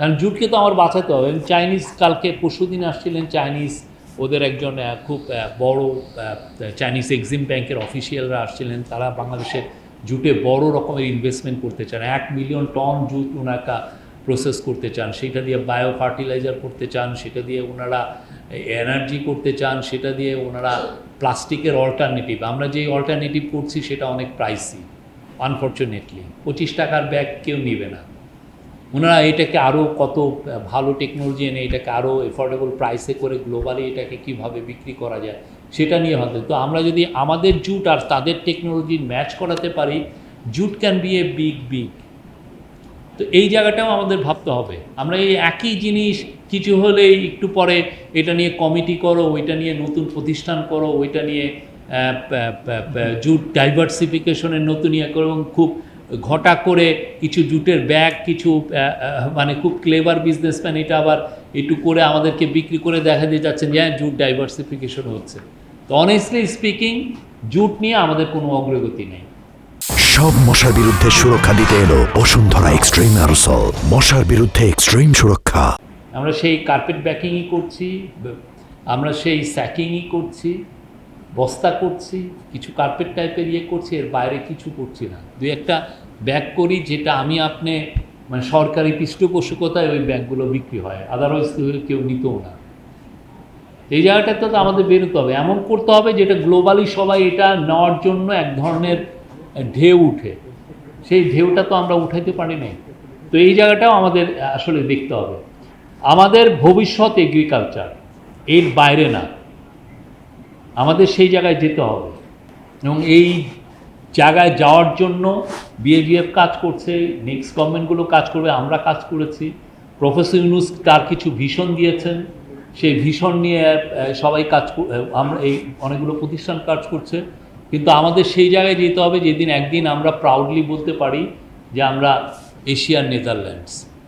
কারণ জুটকে তো আমার বাঁচাতে হবে। চাইনিজ কালকে পরশু দিন আসছিলেন চাইনিজ ওদের একজন খুব বড় চাইনিজ এক্সিম ব্যাংকের অফিসিয়ালরা আসছিলেন। তারা বাংলাদেশের জুটে বড় রকমের ইনভেস্টমেন্ট করতে চান। এক মিলিয়ন টন জুট ওনাকা প্রসেস করতে চান। সেটা দিয়ে বায়ো ফার্টিলাইজার করতে চান। সেটা দিয়ে ওনারা এনার্জি করতে চান। সেটা দিয়ে ওনারা প্লাস্টিকের অল্টারনেটিভ আমরা যেই অল্টারনেটিভ করছি, সেটা অনেক প্রাইসি আনফর্চুনেটলি পঁচিশ টাকার ব্যাগ কেউ নেবে না। ওনারা এটাকে আরও কত ভালো টেকনোলজি এনে এটাকে আরও এফোর্ডেবল প্রাইসে করে গ্লোবালি এটাকে কীভাবে বিক্রি করা যায়, সেটা নিয়ে হতে তো আমরা যদি আমাদের জুট আর তাদের টেকনোলজির ম্যাচ করাতে পারি, jute can be a big big তো এই জায়গাটাও আমাদের ভাবতে হবে। আমরা এই একই জিনিস কিছু হলেই একটু পরে এটা নিয়ে কমিটি করো, ওইটা নিয়ে নতুন প্রতিষ্ঠান করো, ওইটা নিয়ে জুট ডাইভার্সিফিকেশনের নতুন ইয়ে করো এবং খুব ঘটা করে কিছু জুটের ব্যাগ কিছু মানে খুব ক্লেভার বিজনেসম্যান এটা আবার একটু করে আমাদেরকে বিক্রি করে দেখা দিয়ে যাচ্ছেন যে হ্যাঁ জুট ডাইভার্সিফিকেশন হচ্ছে। তো অনেস্টলি স্পিকিং জুট নিয়ে আমাদের কোনো অগ্রগতি নেই। সব মশার বিরুদ্ধে সুরক্ষা দিতে এলো বসুন্ধরা এক্সট্রিম অ্যারোসল মশার বিরুদ্ধে এক্সট্রিম সুরক্ষা। আমরা সেই কার্পেট ব্যাকিংই করছি আমরা সেই স্যাকিংই করছি। বস্তা করছি, কিছু কার্পেট টাইপের ইয়ে করছি, এর বাইরে কিছু করছি না। দুই একটা ব্যাগ করি যেটা আমি আপনি মানে সরকারি পৃষ্ঠপোষকতায় ওই ব্যাগগুলো বিক্রি হয় আদারওয়াইজ কেউ নিতেও না। এই জায়গাটাতে তো আমাদের বেরোতে হবে। এমন করতে হবে যেটা গ্লোবালি সবাই এটা নেওয়ার জন্য এক ধরনের ঢেউ উঠে। সেই ঢেউটা তো আমরা উঠাইতে পারি নাই। তো এই জায়গাটাও আমাদের আসলে দেখতে হবে। আমাদের ভবিষ্যৎ এগ্রিকালচার এর বাইরে না। আমাদের সেই জায়গায় যেতে হবে। এবং এই জায়গায় যাওয়ার জন্য বিএভিএফ কাজ করছে নেক্সট গভর্নমেন্টগুলো কাজ করবে, আমরা কাজ করেছি। প্রফেসর ইউনুস তার কিছু ভিশন দিয়েছেন। সেই ভিশন নিয়ে সবাই কাজ আমরা এই অনেকগুলো প্রতিষ্ঠান কাজ করছে। কিন্তু আমাদের সেই জায়গায় যেতে হবে, যেদিন একদিন আমরা প্রাউডলি বলতে পারি যে আমরা এশিয়ার নেদারল্যান্ডস